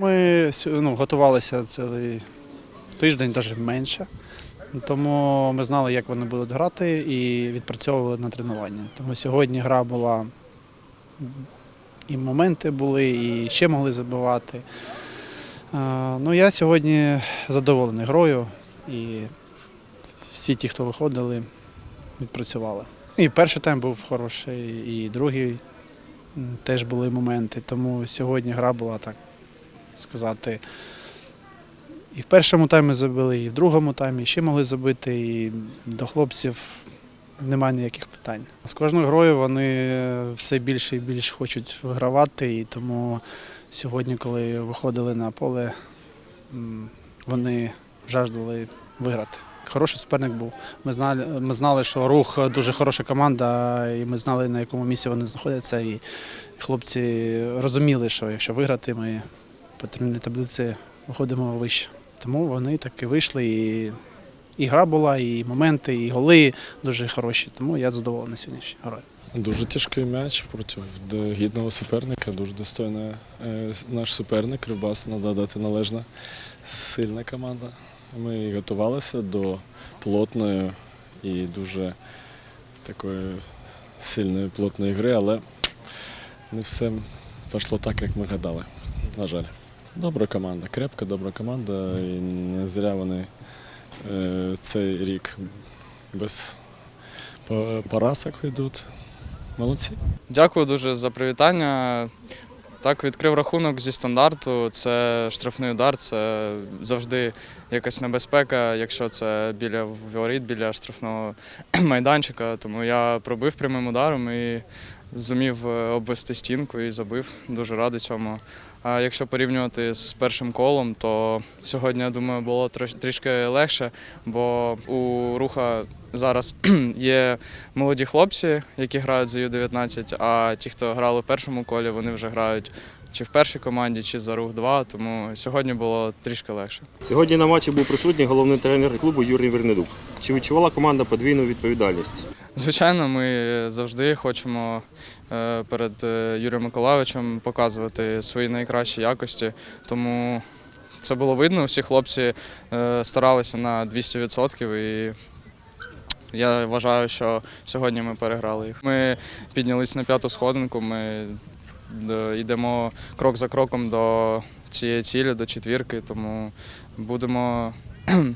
Ми ну, готувалися цілий тиждень, навіть менше. Тому ми знали, як вони будуть грати, і відпрацьовували на тренуванні. Тому сьогодні гра була і моменти були, і ще могли забивати. Ну, я сьогодні задоволений грою, і всі ті, хто виходили, відпрацювали. І перший тайм був хороший, і другий теж були моменти. Тому сьогодні гра була так сказати. І в першому таймі забили, і в другому таймі ще могли забити, і до хлопців немає ніяких питань. З кожною грою вони все більше і більше хочуть вигравати, і тому сьогодні, коли виходили на поле, вони жаждали виграти. Хороший суперник був. Ми знали, ми знали, що рух дуже хороша команда, і ми знали, на якому місці вони знаходяться. І хлопці розуміли, що якщо виграти, ми по турнірній таблиці виходимо вище. Тому вони так і вийшли. І, і гра була, і моменти, і голи дуже хороші. Тому я задоволений сьогоднішньою грою. Дуже тяжкий м'яч проти гідного суперника, дуже достойний е, наш суперник. Рибас треба дати належна сильна команда. Ми готувалися до плотної і дуже такої сильної плотної гри, але не все пішло так, як ми гадали. На жаль. Добра команда, крепка, добра команда. І не зря вони е, цей рік без по- поразок йдуть. Молодці. Дякую дуже за привітання. Так, відкрив рахунок зі стандарту. Це штрафний удар, це завжди якась небезпека, якщо це біля воріт, біля штрафного майданчика. Тому я пробив прямим ударом і зумів е, обвести стінку і забив. Дуже радий цьому. А якщо порівнювати з першим колом, то сьогодні, я думаю, було трішки легше, бо у руха зараз є молоді хлопці, які грають за Ю-19, а ті, хто грали в першому колі, вони вже грають чи в першій команді, чи за рух 2, тому сьогодні було трішки легше. Сьогодні на матчі був присутній головний тренер клубу Юрій Вернедук. Чи відчувала команда подвійну відповідальність? Звичайно, ми завжди хочемо е, перед е, Юрієм Миколайовичем показувати свої найкращі якості. Тому це було видно. Всі хлопці е, старалися на 200% і я вважаю, що сьогодні ми переграли їх. Ми піднялись на п'яту сходинку. Ми йдемо крок за кроком до цієї цілі, до четвірки, тому будемо е,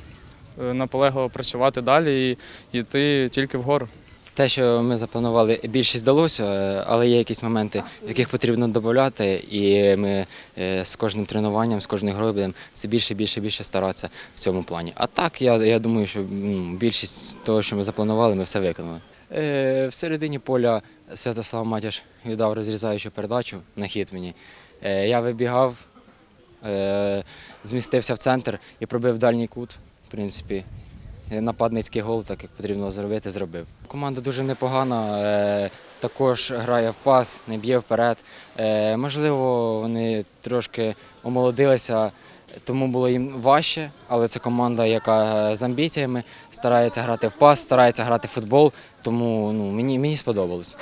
наполегливо працювати далі і йти тільки вгору. Те, що ми запланували, більшість вдалося, е, але є якісь моменти, яких потрібно додати, і ми е, з кожним тренуванням, з кожною грою будемо все більше, більше, більше старатися в цьому плані. А так, я, я думаю, що ну, більшість того, що ми запланували, ми все виконали. Е, В середині поля Святослав Матяш віддав розрізаючу передачу на хід мені. Я вибігав, змістився в центр і пробив дальній кут, в принципі. Е, Нападницький гол, так як потрібно зробити, зробив. Команда дуже непогана, е, також грає в пас, не б'є вперед. Е, Можливо, вони трошки омолодилися, тому було їм важче, але це команда, яка з амбіціями старається грати в пас, старається грати в футбол, тому ну, мені, мені сподобалось.